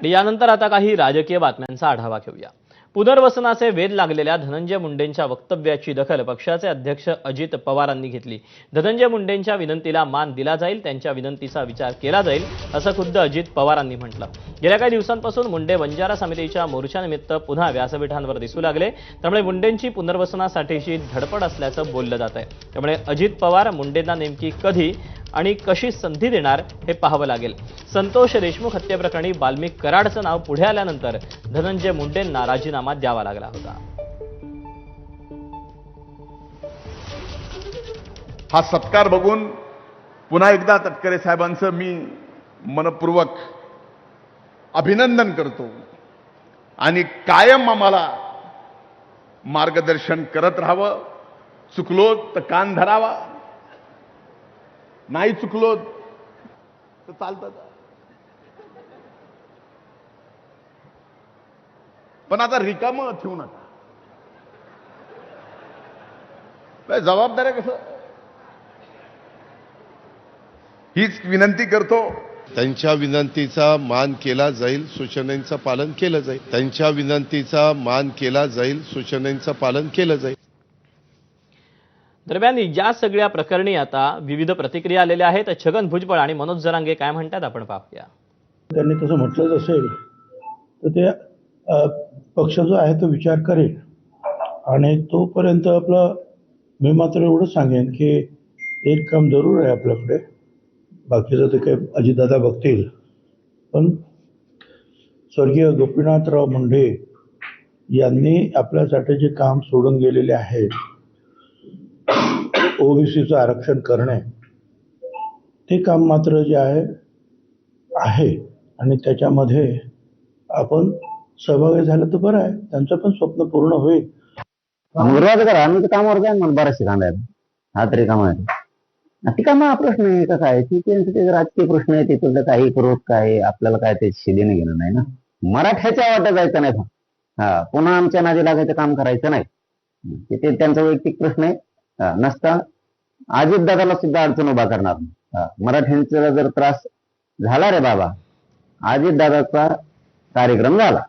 आणि यानंतर आता काही राजकीय बातम्यांचा आढावा घेऊया. पुनर्वसनाचे वेध लागलेल्या धनंजय मुंडेंच्या वक्तव्याची दखल पक्षाचे अध्यक्ष अजित पवारांनी घेतली. धनंजय मुंडेंच्या विनंतीला मान दिला जाईल त्यांच्या विनंतीचा विचार केला जाईल असं खुद्द अजित पवारांनी म्हटलं. गेल्या काही दिवसांपासून मुंडे बंजारा समितीच्या मोर्चानिमित्त पुन्हा व्यासपीठांवर दिसू लागले. त्यामुळे मुंडेंची पुनर्वसनासाठीची धडपड असल्याचं बोललं जात आहे त्यामुळे अजित पवार मुंडेंना नेमकी कधी आणि कशी संधी देणार हे पाहावं लागेल. संतोष देशमुख हत्येप्रकरणी बाल्मिक कराडचं नाव पुढे आल्यानंतर धनंजय मुंडेंना राजीनामा द्यावा लागला होता. हा सत्कार बघून पुन्हा एकदा तटकरे साहेबांचं मी मनपूर्वक अभिनंदन करतो. आणि कायम आम्हाला मार्गदर्शन करत राहावं चुकलो तर कान धरावा. नाही चुकलो. तर चालतं. पण आता रिकाम ठेवू नका. जबाबदाऱ्या कसं? हीच विनंती करतो. त्यांच्या विनंतीचा मान केला जाईल सूचनांचं पालन केलं जाईल. त्यांच्या विनंतीचा मान केला जाईल सूचनांचं पालन केलं जाईल. दरम्यान या सगळ्या प्रकरणी आता विविध प्रतिक्रिया आलेल्या आहेत छगन भुजबळ आणि मनोज जरांगे काय म्हणतात? आपण पाहूया. त्यांनी तसं म्हटलंच असेल तर ते पक्ष जो आहे तो विचार करेल. आणि तोपर्यंत आपलं मी मात्र एवढं सांगेन की एक काम जरूर आहे आपल्याकडे. बाकीचं ते काही अजितदादा बघतील. पण स्वर्गीय गोपीनाथराव मुंडे यांनी आपल्यासाठी जे काम सोडून गेलेले आहेत ओबीसीचं आरक्षण करणे ते काम मात्र जे आहे आहे. आणि त्याच्यामध्ये आपण सहभागी झालं तर बरं आहे. त्यांचं पण स्वप्न पूर्ण होईल. मुलगा करा. आम्ही तर कामावर जाईन मला बराचशे कांदा हा तरी काम आहे. ती कामा हा प्रश्न आहे. का काय ते ते राजकीय प्रश्न आहे. तिथलं काही करू काय आपल्याला काय ते शिदेने घेणं नाही ना? मराठ्याच्या वाटत जायचं नाही हा पुन्हा आमच्या नादी लागायचं काम करायचं नाही. ते त्यांचा वैयक्तिक प्रश्न आहे. नसता. अजित दादाला सुद्धा अडचण उभा करणार हा, मराठ्यांचा जर त्रास झाला रे बाबा अजित दादाचा कार्यक्रम झाला.